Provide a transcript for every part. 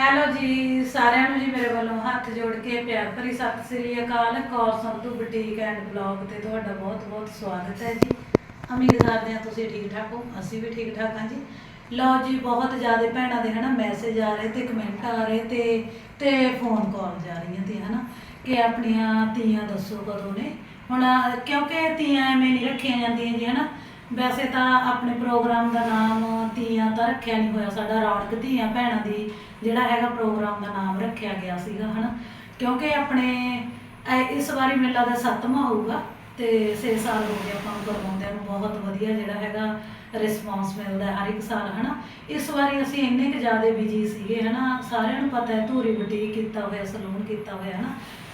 Hello ਜੀ, ਸਾਰਿਆਂ ਨੂੰ ਜੀ ਮੇਰੇ ਵੱਲੋਂ ਹੱਥ ਜੋੜ ਕੇ ਪਿਆਰ ਭਰੀ Sat Sri Akal. Kaur Sandhu boutique and blog ਤੇ ਤੁਹਾਡਾ ਬਹੁਤ ਬਹੁਤ ਸਵਾਗਤ ਹੈ ਜੀ। ਉਮੀਦ ਕਰਦੇ ਹਾਂ ਤੁਸੀਂ ਠੀਕ ਠਾਕ ਹੋ। ਅਸੀਂ ਵੀ ਠੀਕ ਠਾਕ ਹਾਂ ਜੀ। ਲਓ ਜੀ, ਬਹੁਤ ਜ਼ਿਆਦਾ ਭੈਣਾਂ ਦੇ ਹਨਾ ਮੈਸੇਜ ਆ ਰਹੇ ਤੇ ਕਮੈਂਟ ਆ ਰਹੇ ਤੇ ਤੇ ਫੋਨ ਕਾਲ ਜਾ ਰਹੀਆਂ ਤੇ, ਹਨਾ। ਕਿ ਆਪਣੀਆਂ ਤੀਆਂ ਦੱਸੋ ਕਦੋਂ ਨੇ। ਹੁਣ ਕਿਉਂਕਿ ਤੀਆਂ ਐਵੇਂ ਨਹੀਂ ਰੱਖੀਆਂ ਜਾਂਦੀਆਂ ਜੀ, ਹਨਾ। ਵੈਸੇ ਤਾਂ ਆਪਣੇ ਪ੍ਰੋਗਰਾਮ ਦਾ ਨਾਮ ਤੀਆਂ ਤਾਂ ਰੱਖਿਆ ਨਹੀਂ ਹੋਇਆ, ਸਾਡਾ ਰੌਣਕ ਧੀਆਂ ਭੈਣਾਂ ਦੀ ਜਿਹੜਾ ਹੈਗਾ ਪ੍ਰੋਗਰਾਮ ਦਾ ਨਾਮ ਰੱਖਿਆ ਗਿਆ ਸੀਗਾ, ਹਨਾ? ਕਿਉਂਕਿ ਆਪਣੇ, ਐ- ਇਸ ਵਾਰੀ ਮੈਨੂੰ ਲੱਗਦਾ ਸੱਤਵਾਂ ਹੋਊਗਾ ਤੇ 6 ਸਾਲ ਹੋ ਗਏ ਆਪਾਂ ਨੂੰ ਕਰਵਾਉਂਦਿਆਂ ਨੂੰ, ਬਹੁਤ ਵਧੀਆ ਜਿਹੜਾ ਹੈਗਾ ਰਿਸਪੌਂਸ ਮਿਲਦਾ ਹੈ ਹਰ ਇੱਕ ਸਾਲ, ਹਨਾ? ਇਸ ਵਾਰੀ ਅਸੀਂ ਇੰਨੇ ਕੁ ਜ਼ਿਆਦਾ ਬਿਜ਼ੀ ਸੀਗੇ, ਹਨਾ? ਸਾਰਿਆਂ ਨੂੰ ਪਤਾ ਹੈ, ਧੂਰੀ ਬੁਟੀਕ ਕੀਤਾ ਹੋਇਆ, ਸਲੂਨ ਕੀਤਾ ਹੋਇਆ, ਹਨਾ?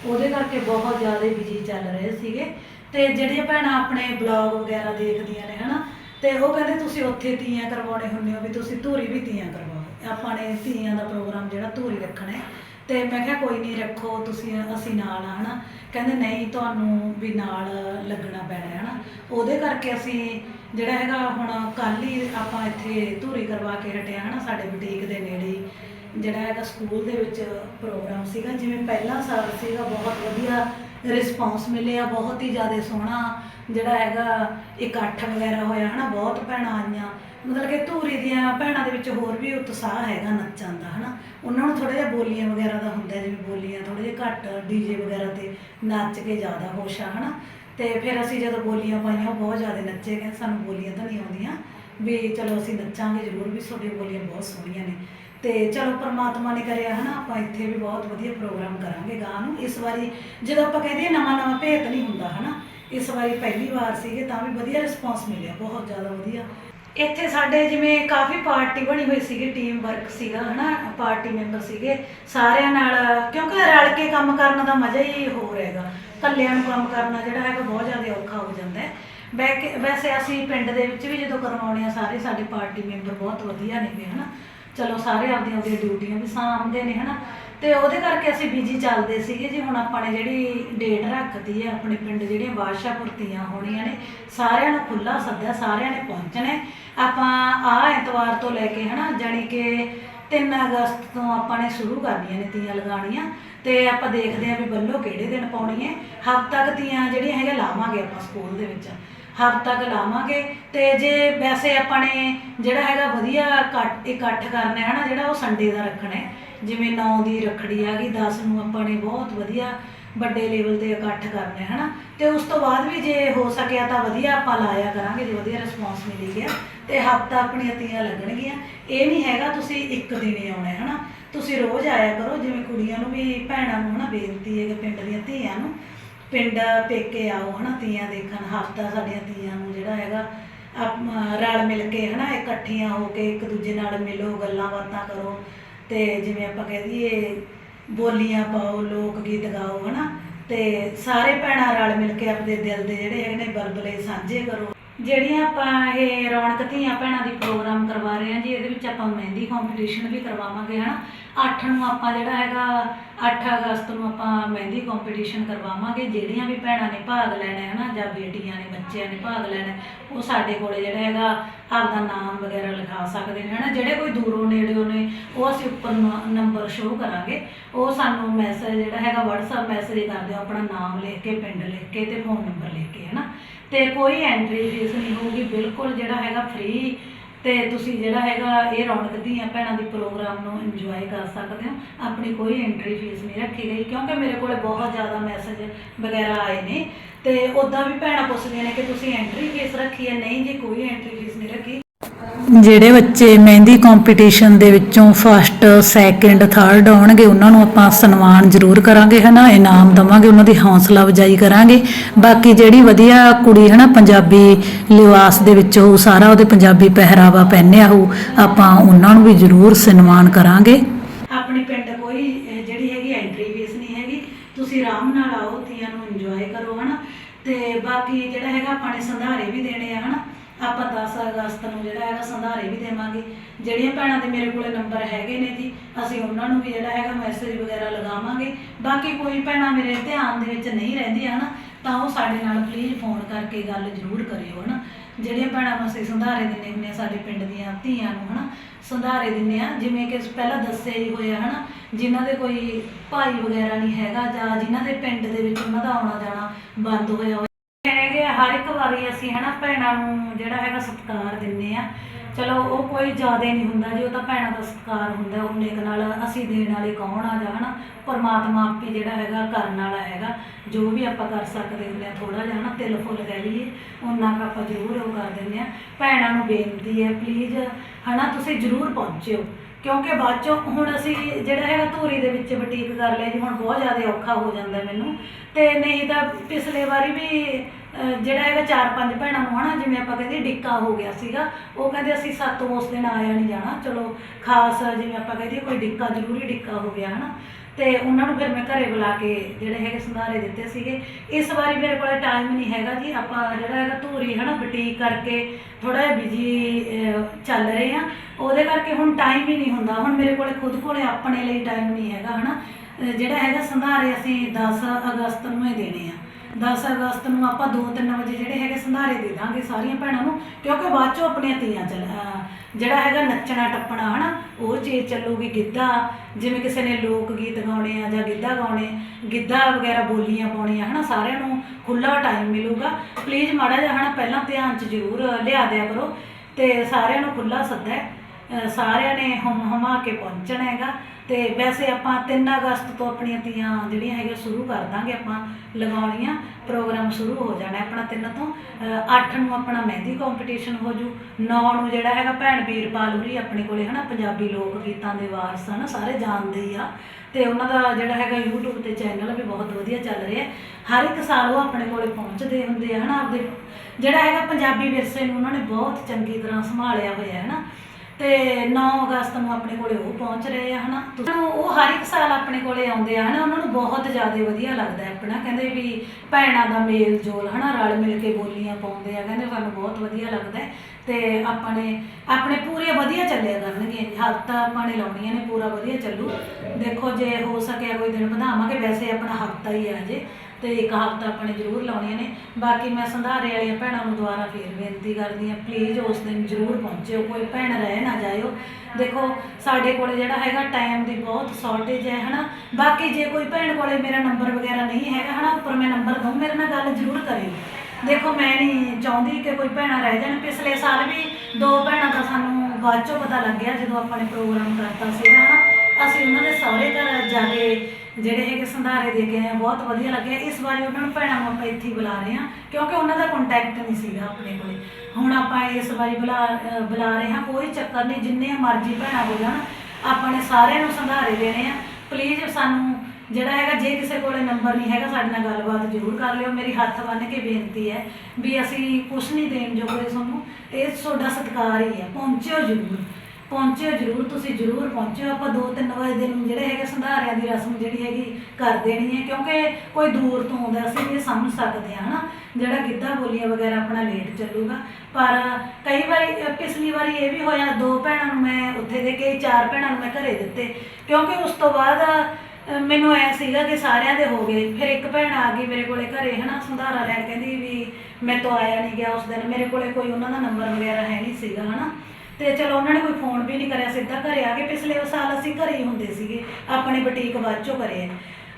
ਉਹਦੇ ਕਰਕੇ ਬਹੁਤ ਜ਼ਿਆਦਾ ਬਿਜ਼ੀ ਚੱਲ ਰਹੇ ਸੀਗੇ। ਤੇ ਜਿਹੜੀਆਂ ਭੈਣਾਂ ਆਪਣੇ ਬਲੌਗ ਵਗੈਰਾ ਦੇਖਦੀਆਂ ਨੇ, ਹਨਾ? ਤੇ ਉਹ ਕਹਿੰਦੇ ਤੁਸੀਂ ਉੱਥੇ ਤੀਆਂ ਕਰਵਾਉਣੇ ਹੁੰਦੇ ਹੋ ਵੀ ਤੁਸੀਂ ਧੂਰੀ ਵੀ ਤੀਆਂ ਕਰਵਾਓ। ਆਪਾਂ ਨੇ ਤੀਆਂ ਦਾ ਪ੍ਰੋਗਰਾਮ ਜਿਹੜਾ ਧੂਰੀ ਰੱਖਣਾ ਹੈ। ਤੇ ਮੈਂ ਕਿਹਾ ਕੋਈ ਨਹੀਂ ਰੱਖੋ, ਤੁਸੀਂ ਅਸੀਂ ਨਾਲ ਆ, ਹਨਾ। ਕਹਿੰਦੇ ਨਹੀਂ, ਤੁਹਾਨੂੰ ਵੀ ਨਾਲ ਲੱਗਣਾ ਪੈਣਾ ਹੈ, ਹਨਾ। ਉਹਦੇ ਕਰਕੇ ਅਸੀਂ ਜਿਹੜਾ ਹੈਗਾ ਹੁਣ ਕੱਲ ਹੀ ਆਪਾਂ ਇੱਥੇ ਧੂਰੀ ਕਰਵਾ ਕੇ ਹਟਿਆ, ਹਨਾ, ਸਾਡੇ ਬੁਟੀਕ ਦੇ ਨੇੜੇ ਹੀ। ਜਿਹੜਾ ਹੈਗਾ ਸਕੂਲ ਦੇ ਵਿੱਚ ਪ੍ਰੋਗਰਾਮ ਸੀਗਾ, ਜਿਵੇਂ ਪਹਿਲਾ ਸਾਲ ਸੀਗਾ, ਬਹੁਤ ਵਧੀਆ ਰਿਸਪੌਂਸ ਮਿਲਿਆ ਬਹੁਤ ਹੀ ਜ਼ਿਆਦਾ ਸੋਹਣਾ ਜਿਹੜਾ ਹੈਗਾ ਇਕੱਠ ਵਗੈਰਾ ਹੋਇਆ, ਹਨਾ, ਬਹੁਤ ਭੈਣਾਂ ਆਈਆਂ। ਮਤਲਬ ਕਿ ਧੂਰੀ ਦੀਆਂ ਭੈਣਾਂ ਦੇ ਵਿੱਚ ਹੋਰ ਵੀ ਉਤਸ਼ਾਹ ਹੈਗਾ ਨੱਚਣ ਦਾ, ਹਨਾ। ਉਹਨਾਂ ਨੂੰ ਥੋੜਾ ਜਿਹਾ ਬੋਲੀਆਂ ਵਗੈਰਾ ਦਾ ਹੁੰਦਾ, ਜਿਵੇਂ ਬੋਲੀਆਂ ਥੋੜੇ ਜਿਹਾ ਘੱਟ ਡੀਜੇ ਵਗੈਰਾ ਤੇ ਨੱਚ ਕੇ ਜ਼ਿਆਦਾ ਖੁਸ਼ ਆ, ਹਨਾ। ਤੇ ਫਿਰ ਅਸੀਂ ਜਦੋਂ ਬੋਲੀਆਂ ਪਾਈਆਂ, ਉਹ ਬਹੁਤ ਜ਼ਿਆਦਾ ਨੱਚੇ ਗਏ, ਸਾਨੂੰ ਬੋਲੀਆਂ ਤਾਂ ਨਹੀਂ ਆਉਂਦੀਆਂ। ਵੀ ਚਲੋ ਅਸੀਂ ਨੱਚਾਂਗੇ ਜ਼ਰੂਰ, ਵੀ ਤੁਹਾਡੀਆਂ ਬੋਲੀਆਂ ਬਹੁਤ ਸੋਹਣੀਆਂ ਨੇ। ਤੇ ਚਲੋ ਪ੍ਰਮਾਤਮਾ ਨੇ ਕਰਿਆ ਹਨਾ, ਆਪਾਂ ਇੱਥੇ ਵੀ ਬਹੁਤ ਵਧੀਆ ਪ੍ਰੋਗਰਾਮ ਕਰਾਂਗੇ ਗਾਂ ਨੂੰ। ਇਸ ਵਾਰੀ ਜਦੋਂ ਆਪਾਂ ਕਹਿੰਦੇ ਨਵਾਂ ਨਵਾਂ ਭੇਤ ਨਹੀਂ ਹੁੰਦਾ ਹਨਾ, ਇਸ ਵਾਰੀ ਪਹਿਲੀ ਵਾਰ ਸੀਗੇ ਤਾਂ ਵੀ ਵਧੀਆ ਰਿਸਪੌਂਸ ਮਿਲਿਆ, ਬਹੁਤ ਜ਼ਿਆਦਾ ਵਧੀਆ। ਇੱਥੇ ਸਾਡੇ ਜਿਵੇਂ ਕਾਫੀ ਪਾਰਟੀ ਬਣੀ ਹੋਈ ਸੀਗੀ ਟੀਮ ਵਰਕ ਸੀਗਾ ਹਨਾ, ਪਾਰਟੀ ਮੈਂਬਰ ਸੀਗੇ। ਸਾਰਿਆਂ ਨਾਲ, ਕਿਉਂਕਿ ਰਲ ਕੇ ਕੰਮ ਕਰਨ ਦਾ ਮਜ਼ਾ ਹੀ ਹੋਰ ਹੈਗਾ ਇਕੱਲਿਆਂ ਨੂੰ ਕੰਮ ਕਰਨਾ ਜਿਹੜਾ ਹੈਗਾ ਬਹੁਤ ਜ਼ਿਆਦਾ ਔਖਾ ਹੋ ਜਾਂਦਾ ਹੈ। ਵੈ- ਕਿ- ਵੈਸੇ ਅਸੀਂ ਪਿੰਡ ਦੇ ਵਿੱਚ ਵੀ ਜਦੋਂ ਕਰਵਾਉਣੇ ਆ ਸਾਰੇ ਸਾਡੇ ਪਾਰਟੀ ਮੈਂਬਰ ਬਹੁਤ ਵਧੀਆ ਨੇਗੇ ਹਨਾ। ਚਲੋ ਸਾਰੇ ਆਪਦੀਆਂ ਆਪਦੀਆਂ ਡਿਊਟੀਆਂ ਵੀ ਸਾਂਭਦੇ ਨੇ, ਹਨਾ? ਤੇ ਉਹਦੇ ਕਰਕੇ ਅਸੀਂ ਬਿਜ਼ੀ ਚੱਲਦੇ ਸੀਗੇ ਜੀ। ਹੁਣ ਆਪਾਂ ਨੇ ਜਿਹੜੀ ਡੇਟ ਰੱਖਦੀ ਹੈ ਆਪਣੇ ਪਿੰਡ ਜਿਹੜੀਆਂ ਬਾਦਸ਼ਾਹ ਪੁਰਤੀਆਂ ਹੋਣੀਆਂ ਨੇ, ਸਾਰਿਆਂ ਨੂੰ ਖੁੱਲਾ ਸੱਦਿਆ, ਸਾਰਿਆਂ ਨੇ ਪਹੁੰਚਣਾ। ਆਪਾਂ ਆ ਐਤਵਾਰ ਤੋਂ ਲੈ ਕੇ, ਹਨਾ, ਜਾਣੀ ਕਿ 3 ਅਗਸਤ ਤੋਂ ਆਪਾਂ ਨੇ ਸ਼ੁਰੂ ਕਰਨੀਆਂ ਨੇ ਤੀਆਂ ਲਗਾਉਣੀਆਂ। ਤੇ ਆਪਾਂ ਦੇਖਦੇ ਆਂ ਵੀ ਬੱਲੋ ਕਿਹੜੇ ਦਿਨ ਪਾਉਣੀ ਹੈ ਹਫ਼ਤਾ ਤੱਕ ਤੀਆਂ ਜਿਹੜੀਆਂ ਹੈਗੀਆਂ ਲਾਵਾਂਗੇ ਆਪਾਂ ਸਕੂਲ ਦੇ ਵਿੱਚ। ਹਫ਼ਤਾ ਤੱਕ ਲਾਵਾਂਗੇ। ਤੇ ਜੇ ਵੈਸੇ ਆਪਾਂ ਨੇ ਜਿਹੜਾ ਹੈਗਾ ਵਧੀਆ ਇਕੱਠ ਇਕੱਠ ਕਰਨਾ ਹੈ ਨਾ, ਜਿਹੜਾ ਉਹ ਸੰਡੇ ਦਾ ਰੱਖਣਾ ਹੈ। ਜਿਵੇਂ 9 ਦੀ ਰੱਖੜੀ ਆ ਗਈ 10 ਨੂੰ ਆਪਾਂ ਨੇ ਬਹੁਤ ਵਧੀਆ ਵੱਡੇ ਲੈਵਲ ਤੇ ਇਕੱਠ ਕਰਨਾ ਹੈ, ਹਨਾ। ਤੇ ਉਸ ਤੋਂ ਬਾਅਦ ਵੀ ਜੇ ਹੋ ਸਕਿਆ ਤਾਂ ਵਧੀਆ ਆਪਾਂ ਲਾਇਆ ਕਰਾਂਗੇ, ਜੇ ਵਧੀਆ ਰਿਸਪੌਂਸ ਮਿਲੀ ਗਿਆ। ਤੇ ਹਫ਼ਤਾ ਆਪਣੀਆਂ ਤੀਆਂ ਲੱਗਣਗੀਆਂ। ਇਹ ਨਹੀਂ ਹੈਗਾ ਤੁਸੀਂ ਇੱਕ ਦਿਨ ਹੀ ਆਉਣਾ ਹੈ, ਹਨਾ। ਤੁਸੀਂ ਰੋਜ਼ ਆਇਆ ਕਰੋ, ਜਿਵੇਂ ਕੁੜੀਆਂ ਨੂੰ ਵੀ, ਭੈਣਾਂ ਨੂੰ ਹਨਾ, ਬੇਨਤੀ ਹੈ ਕਿ ਪਿੰਡ ਦੀਆਂ ਧੀਆਂ ਨੂੰ ਪਿੰਡ ਪੇਕੇ ਆਓ ਹਨਾ, ਤੀਆਂ ਦੇਖਣ, ਹਫ਼ਤਾ ਸਾਡੀਆਂ ਤੀਆਂ ਨੂੰ ਜਿਹੜਾ ਹੈਗਾ, ਆਪ- ਰਲ ਮਿਲ ਕੇ ਹਨਾ, ਇਕੱਠੀਆਂ ਹੋ ਕੇ ਇੱਕ ਦੂਜੇ ਨਾਲ ਮਿਲੋ, ਗੱਲਾਂ ਬਾਤਾਂ ਕਰੋ, ਤੇ ਜਿਵੇਂ ਆਪਾਂ ਕਹਿ ਦਈਏ, ਬੋਲੀਆਂ ਪਾਓ, ਲੋਕ ਗੀਤ ਗਾਓ ਹਨਾ, ਤੇ ਸਾਰੇ ਭੈਣਾਂ ਰਲ ਮਿਲ ਕੇ ਆਪਣੇ ਦਿਲ ਦੇ ਜਿਹੜੇ ਹੈਗੇ ਨੇ ਬਲਬਲੇ ਸਾਂਝੇ ਕਰੋ। ਜਿਹੜੀਆਂ ਆਪਾਂ ਇਹ ਰੌਣਕ ਧੀਆਂ ਭੈਣਾਂ ਦੀ ਪ੍ਰੋਗਰਾਮ ਕਰਵਾ ਰਹੇ ਹਾਂ ਜੀ, ਇਹਦੇ ਵਿੱਚ ਆਪਾਂ ਮਹਿੰਦੀ ਕੰਪੀਟੀਸ਼ਨ ਵੀ ਕਰਵਾਵਾਂਗੇ, ਹਨਾ? 8 ਨੂੰ ਆਪਾਂ ਜਿਹੜਾ ਹੈਗਾ 8 ਅਗਸਤ ਨੂੰ ਆਪਾਂ ਮਹਿੰਦੀ ਕੰਪੀਟੀਸ਼ਨ ਕਰਵਾਵਾਂਗੇ। ਜਿਹੜੀਆਂ ਵੀ ਭੈਣਾਂ ਨੇ ਭਾਗ ਲੈਣਾ ਹੈ, ਹਨਾ, ਜਾਂ ਬੇਟੀਆਂ ਨੇ, ਬੱਚਿਆਂ ਨੇ ਭਾਗ ਲੈਣਾ ਉਹ ਸਾਡੇ ਕੋਲੇ ਜਿਹੜਾ ਹੈਗਾ, ਆਪਦਾ ਨਾਮ ਵਗੈਰਾ ਲਿਖਾ ਸਕਦੇ ਨੇ, ਹਨਾ? ਜਿਹੜੇ ਕੋਈ ਦੂਰੋਂ ਨੇੜਿਓਂ ਨੇ, ਉਹ ਅਸੀਂ ਉੱਪਰ ਨੰਬਰ ਸ਼ੋਅ ਕਰਾਂਗੇ। ਉਹ ਸਾਨੂੰ ਮੈਸੇਜ ਜਿਹੜਾ ਹੈਗਾ, WhatsApp ਮੈਸੇਜ ਕਰ ਦਿਓ ਆਪਣਾ ਨਾਮ ਲਿਖ ਕੇ, ਪਿੰਡ ਲਿਖ ਕੇ ਤੇ ਫੋਨ ਨੰਬਰ ਲਿਖ ਕੇ, ਹਨਾ? ਤੇ ਕੋਈ ਐਂਟਰੀ ਫੀਸ ਨਹੀਂ ਹੋਊਗੀ, ਬਿਲਕੁਲ ਜਿਹੜਾ ਹੈਗਾ ਫ੍ਰੀ ਤੇ ਤੁਸੀਂ ਜਿਹੜਾ ਹੈਗਾ ਇਹ ਰੌਣਕ ਦੀਆਂ ਭੈਣਾਂ ਦੀ ਪ੍ਰੋਗਰਾਮ ਨੂੰ ਇੰਜੋਏ ਕਰ ਸਕਦੇ ਹੋ। ਆਪਣੀ ਕੋਈ ਐਂਟਰੀ ਫੀਸ ਨਹੀਂ ਰੱਖੀ ਗਈ, ਕਿਉਂਕਿ ਮੇਰੇ ਕੋਲੇ ਬਹੁਤ ਜ਼ਿਆਦਾ ਮੈਸੇਜ ਵਗੈਰਾ ਆਏ ਨੇ ਤੇ ਉਦਾਂ ਵੀ ਭੈਣਾਂ ਪੁੱਛਦੀਆਂ ਨੇ ਕਿ ਤੁਸੀਂ ਐਂਟਰੀ ਫੀਸ ਰੱਖੀ ਹੈ, ਨਹੀਂ ਜੀ, ਕੋਈ ਐਂਟਰੀ ਫੀਸ ਨਹੀਂ ਰੱਖੀ। ਜਿਹੜੇ ਬੱਚੇ ਮਹਿੰਦੀ ਕੰਪੀਟੀਸ਼ਨ ਦੇ ਵਿੱਚੋਂ ਫਸਟ ਸੈਕਿੰਡ ਥਰਡ ਆਉਣਗੇ, ਉਹਨਾਂ ਨੂੰ ਆਪਾਂ ਸਨਮਾਨ ਜ਼ਰੂਰ ਕਰਾਂਗੇ, ਹਨਾ? ਇਨਾਮ ਦਵਾਂਗੇ, ਉਹਨਾਂ ਦੀ ਹੌਸਲਾ ਅਫਜ਼ਾਈ ਕਰਾਂਗੇ। ਬਾਕੀ ਜਿਹੜੀ ਵਧੀਆ ਕੁੜੀ, ਹਨਾ, ਪੰਜਾਬੀ ਲਿਬਾਸ ਦੇ ਵਿੱਚ ਉਹ ਸਾਰਾ ਉਹਦੇ ਪੰਜਾਬੀ ਪਹਿਰਾਵਾ ਪਹਿਨਿਆ ਹੋ ਆਪਾਂ ਉਹਨਾਂ ਨੂੰ ਵੀ ਜ਼ਰੂਰ ਸਨਮਾਨ ਕਰਾਂਗੇ। ਆਪਣੇ ਪਿੰਡ ਕੋਈ ਜਿਹੜੀ ਹੈਗੀ ਐਂਟਰੀ ਫੀਸ ਨਹੀਂ ਹੈਗੀ, ਤੁਸੀਂ ਆਰਾਮ ਨਾਲ ਆਓ ਤੀਆਂ ਨੂੰ ਇੰਜੋਏ ਕਰੋ, ਹਨਾ? ਤੇ ਬਾਕੀ ਜਿਹੜਾ ਹੈਗਾ, ਆਪਾਂ ਨੇ ਸੰਧਾਰੇ ਵੀ ਦੇਣੇ ਆ, ਹਨਾ? ਆਪਾਂ 10 ਅਗਸਤ ਨੂੰ ਜਿਹੜਾ ਹੈਗਾ ਸੰਧਾਰੇ ਵੀ ਦੇਵਾਂਗੇ। ਜਿਹੜੀਆਂ ਭੈਣਾਂ ਦੇ ਮੇਰੇ ਕੋਲੇ ਨੰਬਰ ਹੈਗੇ ਨੇ ਜੀ, ਅਸੀਂ ਉਹਨਾਂ ਨੂੰ ਵੀ ਜਿਹੜਾ ਹੈਗਾ ਮੈਸੇਜ ਵਗੈਰਾ ਲਗਾਵਾਂਗੇ। ਬਾਕੀ ਕੋਈ ਭੈਣਾਂ ਮੇਰੇ ਧਿਆਨ ਦੇ ਵਿੱਚ ਨਹੀਂ ਰਹਿੰਦੀਆਂ ਹਨਾ, ਤਾਂ ਉਹ ਸਾਡੇ ਨਾਲ ਪਲੀਜ਼ ਫੋਨ ਕਰਕੇ ਗੱਲ ਜ਼ਰੂਰ ਕਰਿਓ ਹਨਾ। ਜਿਹੜੀਆਂ ਭੈਣਾਂ ਨੂੰ ਅਸੀਂ ਸੰਧਾਰੇ ਦਿੰਦੇ ਹੁੰਦੇ ਆ ਸਾਡੇ ਪਿੰਡ ਦੀਆਂ ਧੀਆਂ ਨੂੰ ਹਨਾ, ਸੰਧਾਰੇ ਦਿੰਦੇ ਆ, ਜਿਵੇਂ ਕਿ ਪਹਿਲਾਂ ਦੱਸਿਆ ਹੀ ਹੋਇਆ ਹਨਾ, ਜਿਨ੍ਹਾਂ ਦੇ ਕੋਈ ਭਾਈ ਵਗੈਰਾ ਨਹੀਂ ਹੈਗਾ ਜਾਂ ਜਿਨ੍ਹਾਂ ਦੇ ਪਿੰਡ ਦੇ ਵਿੱਚ ਉਹਨਾਂ ਦਾ ਆਉਣਾ ਜਾਣਾ ਬੰਦ ਹੋਇਆ ਹੋਇਆ ਹੈਗੇ ਆ, ਹਰ ਇੱਕ ਵਾਰੀ ਅਸੀਂ ਹਨਾ ਭੈਣਾਂ ਨੂੰ ਜਿਹੜਾ ਹੈਗਾ ਸਤਿਕਾਰ ਦਿੰਦੇ ਆ। ਚਲੋ ਉਹ ਕੋਈ ਜ਼ਿਆਦਾ ਨਹੀਂ ਹੁੰਦਾ ਜੀ, ਉਹ ਤਾਂ ਭੈਣਾਂ ਦਾ ਸਤਿਕਾਰ ਹੁੰਦਾ ਉਹਨੇ ਕੁ ਨਾਲ ਅਸੀਂ ਦੇਣ ਵਾਲੇ ਕੌਣ ਆ ਜਾਂ ਹਨਾ, ਪਰਮਾਤਮਾ ਆਪੇ ਜਿਹੜਾ ਹੈਗਾ ਕਰਨ ਵਾਲਾ ਹੈਗਾ। ਜੋ ਵੀ ਆਪਾਂ ਕਰ ਸਕਦੇ ਹੁੰਦੇ ਆ ਥੋੜਾ ਜਿਹਾ ਹਨਾ ਤਿਲ ਫੁੱਲ ਕਹਿ ਲਈਏ ਉਹਨਾਂ ਕੁ ਆਪਾਂ ਜ਼ਰੂਰ ਉਹ ਕਰ ਦਿੰਦੇ ਆ। ਭੈਣਾਂ ਨੂੰ ਬੇਨਤੀ ਹੈ ਪਲੀਜ਼ ਹਨਾ ਤੁਸੀਂ ਜ਼ਰੂਰ ਪਹੁੰਚਿਓ, ਕਿਉਂਕਿ ਬਾਅਦ ਚੋਂ ਹੁਣ ਅਸੀਂ ਜਿਹੜਾ ਹੈਗਾ ਧੂਰੀ ਦੇ ਵਿੱਚ ਬੁਟੀਕ ਕਰ ਲਿਆ ਜੀ, ਹੁਣ ਬਹੁਤ ਜ਼ਿਆਦਾ ਔਖਾ ਹੋ ਜਾਂਦਾ ਮੈਨੂੰ। ਤੇ ਨਹੀਂ ਤਾਂ ਪਿਛਲੇ ਵਾਰੀ ਵੀ ਜਿਹੜਾ ਹੈਗਾ ਚਾਰ ਪੰਜ ਭੈਣਾਂ ਨੂੰ ਹਨਾ, ਜਿਵੇਂ ਆਪਾਂ ਕਹਿੰਦੇ ਡਿੱਕਾ ਹੋ ਗਿਆ ਸੀਗਾ, ਉਹ ਕਹਿੰਦੇ ਅਸੀਂ ਸਾਤੋਂ ਉਸ ਦਿਨ ਆਇਆ ਨਹੀਂ ਜਾਣਾ। ਚਲੋ ਖਾਸ ਜਿਵੇਂ ਆਪਾਂ ਕਹਿੰਦੇ ਕੋਈ ਡਿੱਕਾ, ਜ਼ਰੂਰੀ ਡਿੱਕਾ ਹੋ ਗਿਆ ਹਨਾ। ਤੇ ਉਹਨਾਂ ਨੂੰ ਫਿਰ ਮੈਂ ਘਰੇ ਬੁਲਾ ਕੇ ਜਿਹੜੇ ਹੈਗੇ ਸੰਧਾਰੇ ਦਿੱਤੇ ਸੀਗੇ। ਇਸ ਵਾਰੀ ਮੇਰੇ ਕੋਲ ਟਾਈਮ ਨਹੀਂ ਹੈਗਾ ਜੀ, ਆਪਾਂ ਜਿਹੜਾ ਹੈਗਾ ਧੂਰੀ ਹਨਾ, ਬੁਟੀਕ ਕਰਕੇ ਥੋੜਾ ਜਿਹਾ ਬਿਜ਼ੀ ਚੱਲ ਰਹੇ ਆ ਉਹਦੇ ਕਰਕੇ ਹੁਣ ਟਾਈਮ ਹੀ ਨਹੀਂ ਹੁੰਦਾ। ਹੁਣ ਮੇਰੇ ਕੋਲੇ ਖੁਦ ਕੋਲੇ ਆਪਣੇ ਲਈ ਟਾਈਮ ਨਹੀਂ ਹੈਗਾ ਹਨਾ। ਅਹ, ਜਿਹੜਾ ਹੈਗਾ ਸੰਧਾਰੇ ਅਸੀਂ 10 ਅਗਸਤ ਨੂੰ ਹੀ ਦੇਣੇ ਆ। 10 ਅਗਸਤ ਨੂੰ ਆਪਾਂ 2-3 ਵਜੇ ਜਿਹੜੇ ਹੈਗੇ ਸੰਧਾਰੇ ਦੇ ਦਾਂਗੇ ਸਾਰੀਆਂ ਭੈਣਾਂ ਨੂੰ, ਕਿਉਂਕਿ ਬਾਅਦ ਚੋਂ ਆਪਣੀਆਂ ਤੀਆਂ ਚੱਲ, ਅਹ, ਜਿਹੜਾ ਹੈਗਾ ਨੱਚਣਾ, ਟੱਪਣਾ, ਹਨਾ, ਉਹ ਚੀਜ਼ ਚੱਲੂਗੀ, ਗਿੱਧਾ, ਜਿਵੇਂ ਕਿਸੇ ਨੇ ਲੋਕ ਗੀਤ ਗਾਉਣੇ ਆ ਜਾਂ ਗਿੱਧਾ ਗਾਉਣੇ, ਗਿੱਧਾ ਵਗੈਰਾ ਬੋਲੀਆਂ ਪਾਉਣੀਆਂ, ਹਨਾ, ਸਾਰਿਆਂ ਨੂੰ ਖੁੱਲਾ ਟਾਈਮ ਮਿਲੂਗਾ। ਪਲੀਜ਼ ਮਾੜਾ ਜਿਹਾ, ਹਨਾ, ਪਹਿਲਾਂ ਧਿਆਨ 'ਚ ਜ਼ਰੂਰ ਲਿਆ ਦਿਆ ਕਰੋ ਤੇ ਸਾਰਿਆਂ ਨੂੰ ਖੁੱਲਾ ਸੱਦਾ ਹੈ। ਸਾਰਿਆਂ ਨੇ ਹਮ ਹਮਾ ਕੇ ਪਹੁੰਚਣਾ ਹੈਗਾ। ਤੇ ਵੈਸੇ ਆਪਾਂ 3 ਅਗਸਤ ਤੋਂ ਆਪਣੀਆਂ ਤੀਆਂ ਜਿਹੜੀਆਂ ਹੈਗੀਆਂ ਸ਼ੁਰੂ ਕਰ ਦਾਂਗੇ ਆਪਾਂ, ਲਗਾਉਣੀਆਂ, ਪ੍ਰੋਗਰਾਮ ਸ਼ੁਰੂ ਹੋ ਜਾਣਾ ਆਪਣਾ 3 ਤੋਂ। 8 ਨੂੰ ਆਪਣਾ ਮਹਿੰਦੀ ਕੰਪੀਟੀਸ਼ਨ ਹੋ ਜੂ 9 ਨੂੰ ਜਿਹੜਾ ਹੈਗਾ ਭੈਣ ਵੀਰਪਾਲ ਹੋਰੀ ਆਪਣੇ ਕੋਲੇ ਹਨਾ, ਪੰਜਾਬੀ ਲੋਕ ਗੀਤਾਂ ਦੇ ਵਾਰਸ ਹਨ, ਸਾਰੇ ਜਾਣਦੇ ਹੀ ਆ। ਤੇ ਉਹਨਾਂ ਦਾ ਜਿਹੜਾ ਹੈਗਾ YouTube ਤੇ ਚੈਨਲ ਵੀ ਬਹੁਤ ਵਧੀਆ ਚੱਲ ਰਿਹਾ। ਹਰ ਇੱਕ ਸਾਲ ਉਹ ਆਪਣੇ ਕੋਲੇ ਪਹੁੰਚਦੇ ਹੁੰਦੇ ਆ ਹਨਾ, ਆਪਦੇ ਜਿਹੜਾ ਹੈਗਾ ਪੰਜਾਬੀ ਵਿਰਸੇ ਨੂੰ ਉਹਨਾਂ ਨੇ ਬਹੁਤ ਚੰਗੀ ਤਰ੍ਹਾਂ ਸੰਭਾਲਿਆ ਹੋਇਆ ਹੈ ਹਨਾ ਤੇ 9 ਅਗਸਤ ਨੂੰ ਆਪਣੇ ਕੋਲੇ ਉਹ ਪਹੁੰਚ ਰਹੇ ਆ, ਹਨਾ? ਤੁਸੀਂ ਉਹ ਹਰ ਇੱਕ ਸਾਲ ਆਪਣੇ ਕੋਲੇ ਆਉਂਦੇ ਆ, ਹਨਾ? ਉਹਨਾਂ ਨੂੰ ਬਹੁਤ ਜ਼ਿਆਦਾ ਵਧੀਆ ਲੱਗਦਾ ਆਪਣਾ। ਕਹਿੰਦੇ ਵੀ ਭੈਣਾਂ ਦਾ ਮੇਲ ਜੋਲ, ਹਨਾ? ਰਲ ਮਿਲ ਕੇ ਬੋਲੀਆਂ ਪਾਉਂਦੇ ਆ, ਕਹਿੰਦੇ ਸਾਨੂੰ ਬਹੁਤ ਵਧੀਆ ਲੱਗਦਾ ਹੈ। ਤੇ ਆਪਾਂ ਆਪਣੇ ਪੂਰੇ ਵਧੀਆ ਚੱਲਿਆ ਕਰਨਗੇ। ਹਫਤਾ ਆਪਾਂ ਨੇ ਲਾਉਣੀਆਂ ਨੇ, ਪੂਰਾ ਵਧੀਆ ਚੱਲੂ। ਦੇਖੋ, ਜੇ ਹੋ ਸਕਿਆ ਕੋਈ ਦਿਨ ਵਧਾਵਾਂਗੇ, ਵੈਸੇ ਆਪਣਾ ਹਫਤਾ ਹੀ ਆ ਜੇ ਤੇ ਇੱਕ ਹਫਤਾ ਆਪਾਂ ਜ਼ਰੂਰ ਲਾਉਣੀਆਂ ਨੇ। ਬਾਕੀ ਮੈਂ ਸੰਧਾਰੇ ਵਾਲੀਆਂ ਭੈਣਾਂ ਨੂੰ ਦੁਬਾਰਾ ਫੇਰ ਬੇਨਤੀ ਕਰਦੀ ਹਾਂ ਪਲੀਜ਼ ਉਸ ਦਿਨ ਜ਼ਰੂਰ ਪਹੁੰਚਿਓ, ਕੋਈ ਭੈਣ ਰਹਿ ਨਾ ਜਾਇਓ। ਦੇਖੋ, ਸਾਡੇ ਕੋਲੇ ਜਿਹੜਾ ਹੈਗਾ ਟਾਈਮ ਦੀ ਬਹੁਤ ਸ਼ਾਰਟੇਜ ਹੈ, ਹਨਾ? ਬਾਕੀ ਜੇ ਕੋਈ ਭੈਣ ਕੋਲੇ ਮੇਰਾ ਨੰਬਰ ਵਗੈਰਾ ਨਹੀਂ ਹੈਗਾ, ਹਨਾ? ਉੱਪਰ ਮੈਂ ਨੰਬਰ ਦਊਂ, ਮੇਰੇ ਨਾਲ ਗੱਲ ਜ਼ਰੂਰ ਕਰਿਓ। ਦੇਖੋ, ਮੈਂ ਨਹੀਂ ਚਾਹੁੰਦੀ ਕਿ ਕੋਈ ਭੈਣਾਂ ਰਹਿ ਜਾਣ। ਪਿਛਲੇ ਸਾਲ ਵੀ ਦੋ ਭੈਣਾਂ ਦਾ ਸਾਨੂੰ ਬਾਅਦ ਚੋਂ ਪਤਾ ਲੱਗਿਆ ਜਦੋਂ ਆਪਾਂ ਨੇ ਪ੍ਰੋਗਰਾਮ ਕਰਤਾ ਸੀ ਹਨਾ? ਅਸੀਂ ਉਹਨਾਂ ਦੇ ਸਹੁਰੇ ਜਿਹੜੇ ਹੈਗੇ ਸੰਧਾਰੇ ਦੇ ਕੇ ਆਏ ਹਾਂ, ਬਹੁਤ ਵਧੀਆ ਲੱਗਿਆ ਇਸ ਵਾਰੀ ਉਹਨਾਂ ਨੂੰ ਭੈਣਾਂ ਨੂੰ ਆਪਾਂ ਇੱਥੇ ਹੀ ਬੁਲਾ ਰਹੇ ਹਾਂ ਕਿਉਂਕਿ ਉਹਨਾਂ ਦਾ ਕੰਟੈਕਟ ਨਹੀਂ ਸੀਗਾ ਆਪਣੇ ਕੋਲੇ। ਹੁਣ ਆਪਾਂ ਇਸ ਵਾਰੀ ਬੁਲਾ ਅਹ ਬੁਲਾ ਰਹੇ ਹਾਂ ਕੋਈ ਚੱਕਰ ਨਹੀਂ ਜਿੰਨੇ ਮਰਜ਼ੀ ਭੈਣਾਂ ਹੋ ਜਾਣ ਆਪਾਂ ਨੇ ਸਾਰਿਆਂ ਨੂੰ ਸੰਧਾਰੇ ਦੇਣੇ ਆ। ਪਲੀਜ਼ ਸਾਨੂੰ ਜਿਹੜਾ ਹੈਗਾ ਜੇ ਕਿਸੇ ਕੋਲੇ ਨੰਬਰ ਨਹੀਂ ਹੈਗਾ ਸਾਡੇ ਨਾਲ ਗੱਲਬਾਤ ਜ਼ਰੂਰ ਕਰ ਲਿਓ। ਮੇਰੀ ਹੱਥ ਬੰਨ੍ਹ ਕੇ ਬੇਨਤੀ ਹੈ ਵੀ ਅਸੀਂ ਕੁਛ ਨਹੀਂ ਦੇਣ ਜੋਗੇ ਤੁਹਾਨੂੰ। ਇਹ ਤੁਹਾਡਾ ਸਤਿਕਾਰ ਹੀ ਹੈ ਪਹੁੰਚਿਓ ਜ਼ਰੂਰ। ਪਹੁੰਚਿਓ ਜ਼ਰੂਰ, ਤੁਸੀਂ ਜ਼ਰੂਰ ਪਹੁੰਚਿਓ। ਆਪਾਂ 2-3 ਵਜੇ ਦੇ ਨੂੰ ਜਿਹੜੇ ਹੈਗੇ ਸੰਧਾਰਿਆਂ ਦੀ ਰਸਮ ਜਿਹੜੀ ਹੈਗੀ ਕਰ ਦੇਣੀ ਹੈ, ਕਿਉਂਕਿ ਕੋਈ ਦੂਰ ਤੋਂ ਆਉਂਦਾ, ਅਸੀਂ ਇਹ ਸਮਝ ਸਕਦੇ ਹਾਂ ਹਨਾ। ਜਿਹੜਾ ਗਿੱਧਾ ਬੋਲੀਆਂ ਵਗੈਰਾ ਆਪਣਾ ਲੇਟ ਚੱਲੂਗਾ। ਪਰ ਕਈ ਵਾਰੀ ਪਿਛਲੀ ਵਾਰੀ ਇਹ ਵੀ ਹੋਇਆ, ਦੋ ਭੈਣਾਂ ਨੂੰ ਮੈਂ ਉੱਥੇ ਦੇ ਕੇ, ਚਾਰ ਭੈਣਾਂ ਨੂੰ ਮੈਂ ਘਰੇ ਦਿੱਤੇ। ਕਿਉਂਕਿ ਉਸ ਤੋਂ ਬਾਅਦ ਮੈਨੂੰ ਐ ਸੀਗਾ ਕਿ ਸਾਰਿਆਂ ਦੇ ਹੋ ਗਏ। ਫਿਰ ਇੱਕ ਭੈਣ ਆ ਗਈ ਮੇਰੇ ਕੋਲੇ ਘਰੇ ਹਨਾ, ਸੰਧਾਰਾ ਲੈਣ ਕਹਿੰਦੀ ਵੀ ਮੈਂ ਤੋਂ ਆਇਆ ਨਹੀਂ ਗਿਆ ਉਸ ਦਿਨ। ਮੇਰੇ ਕੋਲੇ ਕੋਈ ਉਹਨਾਂ ਦਾ ਨੰਬਰ ਵਗੈਰਾ ਹੈ ਨਹੀਂ ਸੀਗਾ ਹਨਾ। ਤੇ ਚਲੋ ਉਹਨਾਂ ਨੇ ਕੋਈ ਫੋਨ ਵੀ ਨਹੀਂ ਕਰਿਆ ਸਿੱਧਾ ਘਰੇ ਆ ਗਏ। ਪਿਛਲੇ ਸਾਲ ਅਸੀਂ ਘਰੇ ਹੀ ਹੁੰਦੇ ਸੀਗੇ ਆਪਣੀ ਬੁਟੀਕ ਬਾਅਦ ਚੋਂ ਕਰੇ।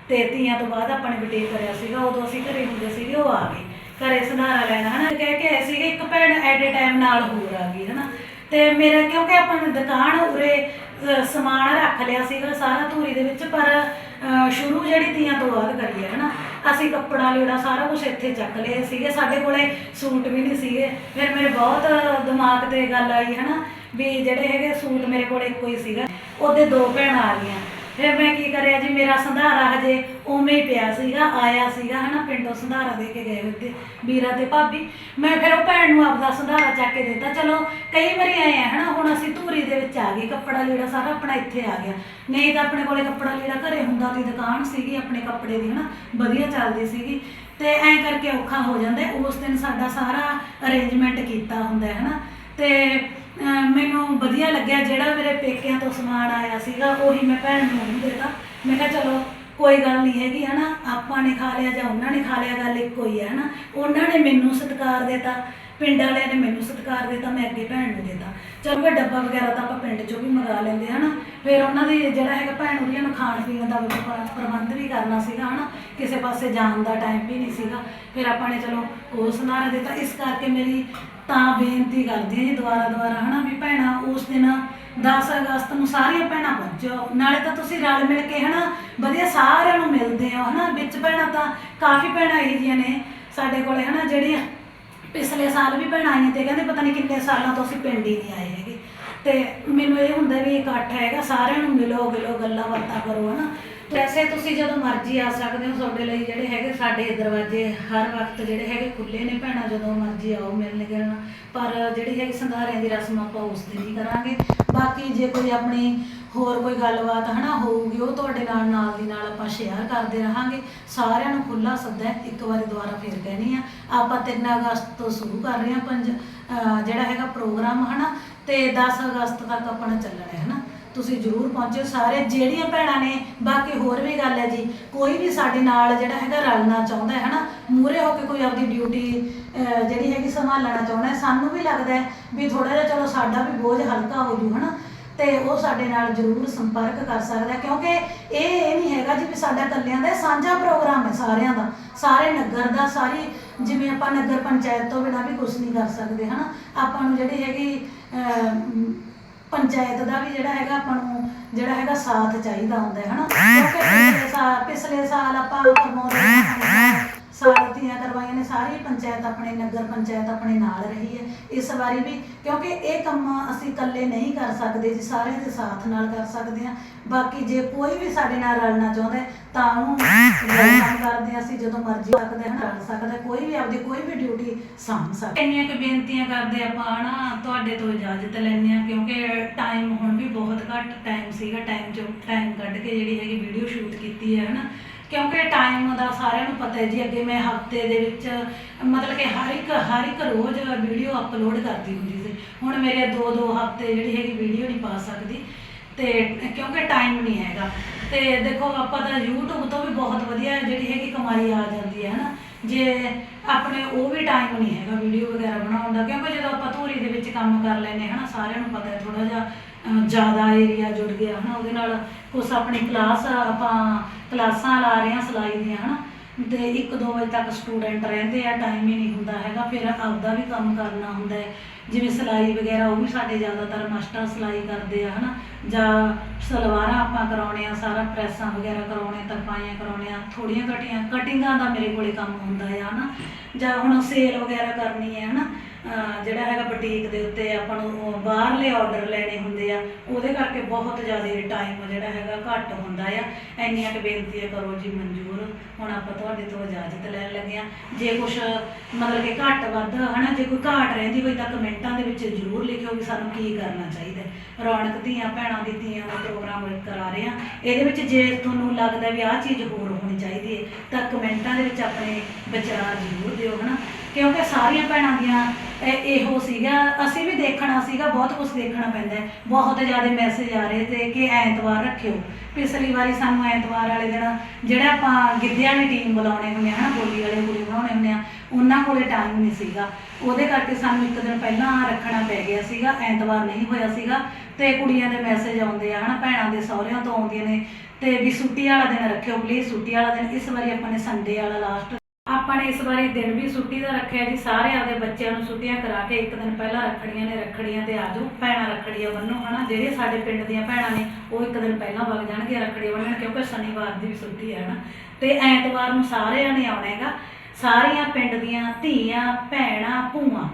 ਤੇ ਤੀਆਂ ਤੋਂ ਬਾਅਦ ਆਪਾਂ ਨੇ ਬੁਟੀਕ ਕਰਿਆ ਸੀਗਾ ਉਦੋਂ ਅਸੀਂ ਘਰੇ ਹੁੰਦੇ ਸੀਗੇ ਉਹ ਆ ਗਏ। ਘਰੇ ਸੰਧਾਰਾ ਲੈਣਾ ਹਨਾ? ਕਹਿ ਕੇ ਆਏ ਸੀਗੇ ਇੱਕ ਭੈਣ ਐਟ ਏ ਟਾਈਮ ਨਾਲ ਹੋਰ ਆ ਗਈ ਹਨਾ? ਤੇ ਮੇਰਾ ਕਿਉਂਕਿ ਆਪਾਂ ਨੇ ਦੁਕਾਨ ਉਰੇ ਅ, ਸਮਾਨ ਰੱਖ ਲਿਆ ਸੀਗਾ ਸਾਰਾ ਧੂਰੀ ਦੇ ਵਿੱਚ ਪਰ ਸ਼ੁਰੂ ਜਿਹੜੀ ਤੀਆਂ ਤੋਂ ਬਾਅਦ ਕਰੀ ਹੈ, ਹਨਾ? ਅਸੀਂ ਕੱਪੜਾ, ਲੀੜਾ ਸਾਰਾ ਕੁਝ ਇੱਥੇ ਚੱਕ ਲਏ ਸੀਗੇ। ਸਾਡੇ ਕੋਲੇ ਸੂਟ ਵੀ ਨਹੀਂ ਸੀਗੇ। ਫਿਰ ਮੇਰੇ ਬਹੁਤ ਦਿਮਾਗ ਤੇ ਗੱਲ ਆਈ, ਹਨਾ? ਵੀ ਜਿਹੜੇ ਹੈਗੇ ਸੂਟ ਮੇਰੇ ਕੋਲ ਇੱਕੋ ਹੀ ਸੀਗਾ। ਉਹਦੇ ਦੋ ਭੈਣਾਂ ਆ ਗਈਆਂ। ਫਿਰ ਮੈਂ ਕੀ ਕਰਿਆ ਜੀ, ਮੇਰਾ ਸੰਧਾਰਾ ਹਜੇ ਉਵੇਂ ਹੀ ਪਿਆ ਸੀਗਾ, ਆਇਆ ਸੀਗਾ ਹਨਾ, ਪਿੰਡੋਂ ਸੰਧਾਰਾ ਦੇ ਕੇ ਗਏ ਉੱਤੇ ਵੀਰਾ ਤੇ ਭਾਬੀ। ਮੈਂ ਫਿਰ ਉਹ ਭੈਣ ਨੂੰ ਆਪਦਾ ਸੰਧਾਰਾ ਚੱਕ ਕੇ ਦਿੱਤਾ, ਚਲੋ ਕਈ ਵਾਰੀ ਆਏ ਆ ਹਨਾ, ਹੁਣ ਅਸੀਂ ਧੂਰੀ ਦੇ ਵਿੱਚ ਆ ਗਏ, ਕੱਪੜਾ ਲੀੜਾ ਸਾਰਾ ਆਪਣਾ ਇੱਥੇ ਆ ਗਿਆ। ਨਹੀਂ ਤਾਂ ਆਪਣੇ ਕੋਲੇ ਕੱਪੜਾ ਲੀੜਾ ਘਰੇ ਹੁੰਦਾ ਦੀ ਦੁਕਾਨ ਸੀਗੀ ਆਪਣੇ ਕੱਪੜੇ ਦੀ ਹਨਾ, ਵਧੀਆ ਚੱਲਦੀ ਸੀਗੀ। ਤੇ ਐਂ ਕਰਕੇ ਔਖਾ ਹੋ ਜਾਂਦਾ, ਉਸ ਦਿਨ ਸਾਡਾ ਸਾਰਾ ਅਰੇਂਜਮੈਂਟ ਕੀਤਾ ਹੁੰਦਾ ਹੈ ਹਨਾ। ਤੇ ਅਹ ਮੈਨੂੰ ਵਧੀਆ ਲੱਗਿਆ ਜਿਹੜਾ ਮੇਰੇ ਪੇਕਿਆਂ ਤੋਂ ਸਮਾਨ ਆਇਆ ਸੀਗਾ, ਉਹੀ ਮੈਂ ਭੈਣ ਨੂੰ ਉਹਨੂੰ ਦੇਤਾ। ਮੈਂ ਕਿਹਾ ਚਲੋ, ਕੋਈ ਗੱਲ ਨਹੀਂ ਹੈਗੀ, ਹਨਾ? ਆਪਾਂ ਨੇ ਖਾ ਲਿਆ ਜਾਂ ਉਹਨਾਂ ਨੇ ਖਾ ਲਿਆ, ਗੱਲ ਇੱਕੋ ਹੀ ਹੈ ਹਨਾ? ਉਹਨਾਂ ਨੇ ਮੈਨੂੰ ਸਤਿਕਾਰ ਦਿੱਤਾ, ਪਿੰਡ ਵਾਲਿਆਂ ਨੇ ਮੈਨੂੰ ਸਤਿਕਾਰ ਦਿੱਤਾ, ਮੈਂ ਅੱਗੇ ਭੈਣ ਨੂੰ ਦਿੱਤਾ। ਚਲੋ ਫਿਰ ਡੱਬਾ ਵਗੈਰਾ ਤਾਂ ਆਪਾਂ ਪਿੰਡ ਚੋਂ ਵੀ ਮੰਗਾ ਲੈਂਦੇ ਹਨਾ? ਫਿਰ ਉਹਨਾਂ ਦੇ ਜਿਹੜਾ ਹੈਗਾ ਭੈਣ ਉਹਦੀਆਂ ਨੂੰ ਖਾਣ ਪੀਣ ਦਾ ਵੀ ਪ੍ਰ- ਪ੍ਰਬੰਧ ਵੀ ਕਰਨਾ ਸੀਗਾ, ਹਨਾ? ਕਿਸੇ ਪਾਸੇ ਜਾਣ ਦਾ ਟਾਈਮ ਵੀ ਨਹੀਂ ਸੀਗਾ। ਫਿਰ ਆਪਾਂ ਨੇ ਚਲੋ ਉਹ ਸਨਾਰਾ ਦਿੱਤਾ। ਇਸ ਕਰਕੇ ਮੇਰੀ ਤਾਂ ਬੇਨਤੀ ਕਰਦੀ ਹਾਂ ਜੀ ਦੁਬਾਰਾ ਦੁਬਾਰਾ, ਹਨਾ? ਵੀ ਭੈਣਾ, ਉਸ ਦਿਨ 10 ਅਗਸਤ ਨੂੰ ਸਾਰੀਆਂ ਭੈਣਾਂ ਪਹੁੰਚੋ। ਨਾਲੇ ਤਾਂ ਤੁਸੀਂ ਰਲ ਮਿਲ ਕੇ, ਹਨਾ? ਵਧੀਆ ਸਾਰਿਆਂ ਨੂੰ ਮਿਲਦੇ ਹੋ, ਹਨਾ? ਵਿੱਚ ਭੈਣਾਂ ਤਾਂ ਕਾਫੀ ਭੈਣਾਂ ਇਹੋ ਜਿਹੀਆਂ ਨੇ ਸਾਡੇ ਕੋਲੇ, ਹਨਾ? ਜਿਹੜੀਆਂ ਪਿਛਲੇ ਸਾਲ ਵੀ ਭੈਣਾਂ ਆਈਆਂ ਤੇ ਕਹਿੰਦੇ ਪਤਾ ਨਹੀਂ ਕਿੰਨੇ ਸਾਲਾਂ ਤੋਂ ਅਸੀਂ ਪਿੰਡ ਹੀ ਨਹੀਂ ਆਏ ਹੈਗੇ। ਤੇ ਮੈਨੂੰ ਇਹ ਹੁੰਦਾ ਵੀ ਇਕੱਠ ਹੈਗਾ, ਸਾਰਿਆਂ ਨੂੰ ਮਿਲੋ, ਗਿਲੋ, ਗੱਲਾਂ ਬਾਤਾਂ ਕਰੋ, ਹਨਾ। ਵੈਸੇ ਤੁਸੀਂ ਜਦੋਂ ਮਰਜ਼ੀ ਆ ਸਕਦੇ ਹੋ, ਤੁਹਾਡੇ ਲਈ ਜਿਹੜੇ ਹੈਗੇ, ਸਾਡੇ ਦਰਵਾਜ਼ੇ ਹਰ ਵਕਤ ਜਿਹੜੇ ਹੈਗੇ ਖੁੱਲੇ ਨੇ ਭੈਣਾਂ, ਜਦੋਂ ਮਰਜ਼ੀ ਆਓ ਮਿਲਣ ਗਿਲਣ ਪਰ ਜਿਹੜੀ ਹੈਗੀ ਸੰਧਾਰਿਆਂ ਦੀ ਰਸਮ ਆਪਾਂ ਉਸ ਦਿਨ ਹੀ ਕਰਾਂਗੇ। ਬਾਕੀ ਜੇ ਕੋਈ ਆਪਣੀ ਹੋਰ ਕੋਈ ਗੱਲਬਾਤ ਹਨਾ ਹੋਊਗੀ, ਉਹ ਤੁਹਾਡੇ ਨਾਲ ਨਾਲ ਦੀ ਨਾਲ ਆਪਾਂ ਸ਼ੇਅਰ ਕਰਦੇ ਰਹਾਂਗੇ। ਸਾਰਿਆਂ ਨੂੰ ਖੁੱਲਾ ਸੱਦਾ ਹੈ। ਇੱਕ ਵਾਰੀ ਦੁਬਾਰਾ ਫੇਰ ਕਹਿਣੀ ਆ। ਆਪਾਂ 3 ਅਗਸਤ ਤੋਂ ਸ਼ੁਰੂ ਕਰ ਰਹੇ ਹਾਂ ਪੰਜ ਜਿਹੜਾ ਹੈਗਾ ਪ੍ਰੋਗਰਾਮ ਹਨਾ, ਤੇ 10 ਅਗਸਤ ਤੱਕ ਆਪਣਾ ਚੱਲਣਾ ਹੈ ਹਨਾ। ਤੁਸੀਂ ਜਰੂਰ ਪਹੁੰਚਿਓ। ਸਾਰੇ ਜਿਹੜੀਆਂ ਭੈਣਾਂ ਨੇ, ਬਾਕੀ ਹੋਰ ਵੀ ਗੱਲ ਹੈ ਜੀ, ਕੋਈ ਵੀ ਸਾਡੇ ਨਾਲ ਜਿਹੜਾ ਹੈਗਾ ਰਲਣਾ ਚਾਹੁੰਦਾ ਹੈ ਹਨਾ ਮੂਰੇ ਹੋ ਕੇ ਕੋਈ ਆਪਦੀ ਡਿਊਟੀ ਜਿਹੜੀ ਹੈਗੀ ਸੰਭਾਲਣਾ ਚਾਹੁੰਦਾ ਸਾਨੂੰ ਵੀ ਲੱਗਦਾ ਵੀ ਥੋੜਾ ਜਿਹਾ ਚਲੋ ਸਾਡਾ ਵੀ ਬੋਝ ਹਲਕਾ ਹੋ ਜੂ ਹਨਾ। ਤੇ ਉਹ ਸਾਡੇ ਨਾਲ ਜਰੂਰ ਸੰਪਰਕ ਕਰ ਸਕਦਾ ਕਿਉਂਕਿ ਇਹ ਇਹ ਨਹੀਂ ਹੈਗਾ ਜੀ ਵੀ ਸਾਡਾ ਇਕੱਲਿਆਂ ਦਾ ਇਹ ਸਾਂਝਾ ਪ੍ਰੋਗਰਾਮ ਹੈ ਸਾਰਿਆਂ ਦਾ। ਸਾਰੇ ਨਗਰ ਦਾ ਸਾਰੀ ਜਿਵੇਂ ਆਪਾਂ ਨਗਰ ਪੰਚਾਇਤ ਤੋਂ ਬਿਨਾਂ ਵੀ ਕੁਝ ਨਹੀਂ ਕਰ ਸਕਦੇ ਹਨਾ? ਆਪਾਂ ਨੂੰ ਜਿਹੜੀ ਹੈਗੀ ਅਮ, ਪੰਚਾਇਤ ਦਾ ਵੀ ਜਿਹੜਾ ਹੈਗਾ ਆਪਾਂ ਨੂੰ ਜਿਹੜਾ ਹੈਗਾ ਸਾਥ ਚਾਹੀਦਾ ਹੁੰਦਾ ਹੈ ਹਨਾ? ਕਿਉਂਕਿ ਪਿਛਲੇ ਸਾਲ ਪਿਛਲੇ ਸਾਲ ਆਪਾਂ ਪ੍ਰਮੋਟ ਸਾਰਤੀਆਂ ਕਰਵਾਈਆਂ ਨੇ ਸਾਰੀ ਪੰਚਾਇਤ ਆਪਣੇ ਨਗਰ ਪੰਚਾਇਤ ਆਪਣੇ ਨਾਲ ਰਹੀ ਹੈ। ਇਸ ਵਾਰੀ ਵੀ ਕਿਉਂਕਿ ਇਹ ਕੰਮ ਅਸੀਂ ਇਕੱਲੇ ਨਹੀਂ ਕਰ ਸਕਦੇ ਜੀ ਸਾਰਿਆਂ ਦੇ ਸਾਥ ਨਾਲ ਕਰ ਸਕਦੇ ਹਾਂ। ਬਾਕੀ ਜੇ ਕੋਈ ਵੀ ਸਾਡੇ ਨਾਲ ਰਲਣਾ ਚਾਹੁੰਦਾ ਹੈ, ਤਾਂ ਉਹਨੂੰ ਵੈਲਕਮ ਕਰਦੇ ਹਾਂ ਅਸੀਂ ਜਦੋਂ ਮਰਜ਼ੀ ਸਕਦੇ ਹਾਂ ਰਲ ਸਕਦਾ ਕੋਈ ਵੀ ਆਪਦੀ ਕੋਈ ਵੀ ਡਿਊਟੀ ਸਾਂਭ ਸਕਦਾ ਇੰਨੀਆਂ ਕਿ ਬੇਨਤੀਆਂ ਕਰਦੇ ਆਪਾਂ ਨਾ ਤੁਹਾਡੇ ਤੋਂ ਇਜਾਜ਼ਤ ਲੈਂਦੇ ਹਾਂ ਕਿਉਂਕਿ ਟਾਈਮ ਹੁਣ ਵੀ ਬਹੁਤ ਘੱਟ ਟਾਈਮ ਸੀਗਾ ਟਾਈਮ ਚੋਂ ਟਾਈਮ ਕੱਢ ਕੇ ਜਿਹੜੀ ਹੈਗੀ ਵੀਡੀਓ ਸ਼ੂਟ ਕੀਤੀ ਹੈ ਹਨਾ। ਕਿਉਂਕਿ ਟਾਈਮ ਦਾ ਸਾਰਿਆਂ ਨੂੰ ਪਤਾ ਹੈ ਜੀ, ਅੱਗੇ ਮੈਂ ਹਫ਼ਤੇ ਦੇ ਵਿੱਚ, ਮਤਲਬ ਕਿ ਹਰ ਇੱਕ ਹਰ ਇੱਕ ਰੋਜ਼ ਵੀਡੀਓ ਅਪਲੋਡ ਕਰਦੀ ਹੁੰਦੀ ਸੀ। ਹੁਣ ਮੇਰੇ ਦੋ ਦੋ ਹਫ਼ਤੇ ਜਿਹੜੀ ਹੈਗੀ ਵੀਡੀਓ ਨਹੀਂ ਪਾ ਸਕਦੀ। ਤੇ ਕਿਉਂਕਿ ਟਾਈਮ ਨਹੀਂ ਹੈਗਾ। ਤੇ ਦੇਖੋ, ਆਪਾਂ ਤਾਂ YouTube ਤੋਂ ਵੀ ਬਹੁਤ ਵਧੀਆ ਜਿਹੜੀ ਹੈਗੀ ਕਮਾਈ ਆ ਜਾਂਦੀ ਹੈ, ਹਨਾ? ਜੇ ਆਪਣੇ ਉਹ ਵੀ ਟਾਈਮ ਨਹੀਂ ਹੈਗਾ ਵੀਡੀਓ ਵਗੈਰਾ ਬਣਾਉਣ ਦਾ, ਕਿਉਂਕਿ ਜਦੋਂ ਆਪਾਂ ਧੂਰੀ ਦੇ ਵਿੱਚ ਕੰਮ ਕਰ ਲੈਨੇ ਹਨਾ? ਸਾਰਿਆਂ ਨੂੰ ਪਤਾ ਹੈ ਥੋੜਾ ਜਿਹਾ ਜ਼ਿਆਦਾ ਏਰੀਆ ਜੁੜ ਗਿਆ, ਹਨਾ, ਉਹਦੇ ਨਾਲ ਕੁਛ ਆਪਣੀ ਕਲਾਸ ਆਪਾਂ ਕਲਾਸਾਂ ਲਾ ਰਹੇ ਹਾਂ, ਸਿਲਾਈ ਦੀਆਂ, ਹਨਾ, ਤੇ 1-2 ਵਜੇ ਤੱਕ ਸਟੂਡੈਂਟ ਰਹਿੰਦੇ ਆ ਟਾਈਮ ਹੀ ਨਹੀਂ ਹੁੰਦਾ ਹੈਗਾ, ਫਿਰ ਆਪਦਾ ਵੀ ਕੰਮ ਕਰਨਾ ਹੁੰਦਾ ਹੈ। ਜਿਵੇਂ ਸਿਲਾਈ ਵਗੈਰਾ, ਉਹ ਵੀ ਸਾਡੇ ਜ਼ਿਆਦਾਤਰ ਮਾਸਟਰ ਸਿਲਾਈ ਕਰਦੇ ਆ, ਹਨਾ, ਜਾਂ ਸਲਵਾਰਾਂ ਆਪਾਂ ਕਰਾਉਣੇ ਆ, ਸਾਰਾ ਪ੍ਰੈਸਾਂ ਵਗੈਰਾ ਕਰਾਉਣੇ, ਤਰਪਾਈਆਂ ਕਰਾਉਣੇ ਆ ਥੋੜੀਆਂ ਕਟੀਆਂ ਕਟਿੰਗਾਂ ਦਾ ਮੇਰੇ ਕੋਲੇ ਕੰਮ ਹੁੰਦਾ ਆ, ਹਨਾ, ਜਾਂ ਹੁਣ ਸੇਲ ਵਗੈਰਾ ਕਰਨੀ ਹੈ, ਹਨਾ ਜਿਹੜਾ ਹੈਗਾ ਬੁਟੀਕ ਦੇ ਉੱਤੇ ਆਪਾਂ ਨੂੰ ਬਾਹਰਲੇ ਆਰਡਰ ਲੈਣੇ ਹੁੰਦੇ ਆ, ਉਹਦੇ ਕਰਕੇ ਬਹੁਤ ਜ਼ਿਆਦਾ ਟਾਈਮ ਜਿਹੜਾ ਹੈਗਾ ਘੱਟ ਹੁੰਦਾ ਆ। ਇੰਨੀਆਂ ਕੁ ਬੇਨਤੀਆਂ ਕਰੋ ਜੀ ਮਨਜ਼ੂਰ, ਹੁਣ ਆਪਾਂ ਤੁਹਾਡੇ ਤੋਂ ਇਜਾਜ਼ਤ ਲੈਣ ਲੱਗੇ ਆ। ਜੇ ਕੁਝ ਮਤਲਬ ਕਿ ਘੱਟ ਵੱਧ, ਹਨਾ, ਜੇ ਕੋਈ ਘਾਟ ਰਹਿੰਦੀ ਹੋਈ ਤਾਂ ਕਮੈਂਟਾਂ ਦੇ ਵਿੱਚ ਜ਼ਰੂਰ ਲਿਖਿਓ ਵੀ ਸਾਨੂੰ ਕੀ ਕਰਨਾ ਚਾਹੀਦਾ। ਰੌਣਕ ਧੀਆਂ ਭੈਣਾਂ ਦੀ ਧੀਆਂ ਦਾ ਪ੍ਰੋਗਰਾਮ ਕਰਾ ਰਹੇ ਆ। ਇਹਦੇ ਵਿੱਚ ਜੇ ਤੁਹਾਨੂੰ ਲੱਗਦਾ ਵੀ ਆਹ ਚੀਜ਼ ਹੋਰ ਹੋਣੀ ਚਾਹੀਦੀ ਹੈ, ਤਾਂ ਕਮੈਂਟਾਂ ਦੇ ਵਿੱਚ ਆਪਣੇ ਵਿਚਾਰ ਜ਼ਰੂਰ ਦਿਓ, ਹਨਾ। ਕਿਉਂਕਿ ਸਾਰੀਆਂ ਭੈਣਾਂ ਦੀਆਂ ਇਹ- ਇਹੋ ਸੀਗਾ, ਅਸੀਂ ਵੀ ਦੇਖਣਾ ਸੀਗਾ, ਬਹੁਤ ਕੁਝ ਦੇਖਣਾ ਪੈਂਦਾ ਹੈ। ਬਹੁਤ ਜ਼ਿਆਦਾ ਮੈਸੇਜ ਆ ਰਹੇ ਤੇ ਕਿ ਐਤਵਾਰ ਰੱਖਿਓ। ਪਿਛਲੀ ਵਾਰੀ ਸਾਨੂੰ ਐਤਵਾਰ ਵਾਲੇ ਦਿਨ ਜਿਹੜਾ ਆਪਾਂ ਗਿੱਧਿਆਂ ਦੀ ਟੀਮ ਬੁਲਾਉਣੇ ਹੁੰਦੇ ਆ ਹਨਾ ਬੋਲੀ ਵਾਲੇ ਕੁੜੀ ਬਣਾਉਣੇ ਹੁੰਦੇ ਆ, ਉਹਨਾਂ ਕੋਲੇ ਟਾਈਮ ਨਹੀਂ ਸੀਗਾ। ਉਹਦੇ ਕਰਕੇ ਸਾਨੂੰ ਇੱਕ ਦਿਨ ਪਹਿਲਾਂ ਰੱਖਣਾ ਪੈ ਗਿਆ ਸੀਗਾ, ਐਤਵਾਰ ਨਹੀਂ ਹੋਇਆ ਸੀਗਾ ਤੇ ਕੁੜੀਆਂ ਦੇ ਮੈਸੇਜ ਆਉਂਦੇ ਆ, ਹਨਾ, ਭੈਣਾਂ ਦੇ ਸਹੁਰਿਆਂ ਤੋਂ ਆਉਂਦੀਆਂ ਨੇ ਤੇ ਵੀ ਛੁੱਟੀ ਵਾਲਾ ਦਿਨ ਰੱਖਿਓ ਪਲੀਜ਼ ਛੁੱਟੀ ਵਾਲਾ ਦਿਨ, ਇਸ ਵਾਰੀ ਆਪਾਂ ਨੇ ਸੰਡੇ ਵਾਲਾ ਲਾਸਟ ਆਪਾਂ ਨੇ ਇਸ ਵਾਰੀ ਦਿਨ ਵੀ ਛੁੱਟੀ ਦਾ ਰੱਖਿਆ ਜੀ ਸਾਰੇ ਆਪਦੇ ਬੱਚਿਆਂ ਨੂੰ ਛੁੱਟੀਆਂ ਕਰਾ ਕੇ ਇੱਕ ਦਿਨ ਪਹਿਲਾਂ ਰੱਖੜੀਆਂ ਨੇ, ਰੱਖੜੀਆਂ ਤੇ ਆਜੋ, ਭੈਣਾਂ ਰੱਖੜੀਆਂ ਬੰਨੋ, ਹਨਾ? ਜਿਹੜੇ ਸਾਡੇ ਪਿੰਡ ਦੀਆਂ ਭੈਣਾਂ ਨੇ, ਉਹ ਇੱਕ ਦਿਨ ਪਹਿਲਾਂ ਵਗ ਜਾਣਗੇ ਰੱਖੜੀ ਬੰਨਣ, ਕਿਉਂਕਿ ਸ਼ਨੀਵਾਰ ਦੀ ਵੀ ਛੁੱਟੀ ਹੈ ਨਾ ਤੇ ਐਤਵਾਰ ਨੂੰ ਸਾਰਿਆਂ ਨੇ ਆਉਣਾ ਹੈਗਾ। ਸਾਰੀਆਂ ਪਿੰਡ ਦੀਆਂ ਧੀਆਂ, ਭੈਣਾਂ, ਭੂਆਂ,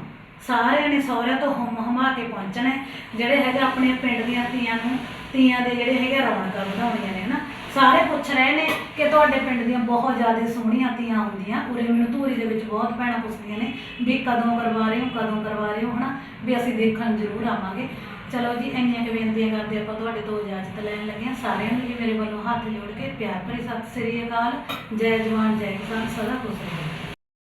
ਸਾਰਿਆਂ ਨੇ ਸਹੁਰਿਆਂ ਤੋਂ ਹਮ ਹਮਾ ਕੇ ਪਹੁੰਚਣਾ ਜਿਹੜੇ ਹੈਗੇ ਆਪਣੇ ਪਿੰਡ ਦੀਆਂ ਧੀਆਂ ਨੂੰ, ਧੀਆਂ ਦੇ ਜਿਹੜੇ ਹੈਗੇ ਰੌਣਕਾਂ ਵਧਾਉਣੀਆਂ ਨੇ, ਹਨਾ? ਸਾਰੇ ਪੁੱਛ ਰਹੇ ਨੇ ਕਿ ਤੁਹਾਡੇ ਪਿੰਡ ਦੀਆਂ ਬਹੁਤ ਜ਼ਿਆਦਾ ਸੋਹਣੀਆਂ ਧੀਆਂ ਹੁੰਦੀਆਂ। ਉਰੇ ਮੈਨੂੰ ਧੂਰੀ ਦੇ ਵਿੱਚ ਬਹੁਤ ਭੈਣਾਂ ਪੁੱਛਦੀਆਂ ਨੇ ਵੀ ਕਦੋਂ ਕਰਵਾ ਰਹੇ ਹੋ, ਕਦੋਂ ਕਰਵਾ ਰਹੇ ਹੋ, ਹਨਾ? ਵੀ ਅਸੀਂ ਦੇਖਣ ਜ਼ਰੂਰ ਆਵਾਂਗੇ। ਚਲੋ ਜੀ, ਇੰਨੀਆਂ ਕੁ ਬੇਨਤੀਆਂ ਕਰਦੇ ਆਪਾਂ ਤੁਹਾਡੇ ਤੋਂ ਇਜਾਜ਼ਤ ਲੈਣ ਲੱਗੇ ਹਾਂ। ਸਾਰਿਆਂ ਨੂੰ ਜੀ ਮੇਰੇ ਵੱਲੋਂ ਹੱਥ ਜੋੜ ਕੇ ਪਿਆਰ ਭਰੀ ਸਤਿ ਸ੍ਰੀ ਅਕਾਲ। ਜੈ ਜਵਾਨ, ਜੈ ਕਿਸਾਨ, ਸਦਾ ਖੁਸ਼ ਰਹੋ।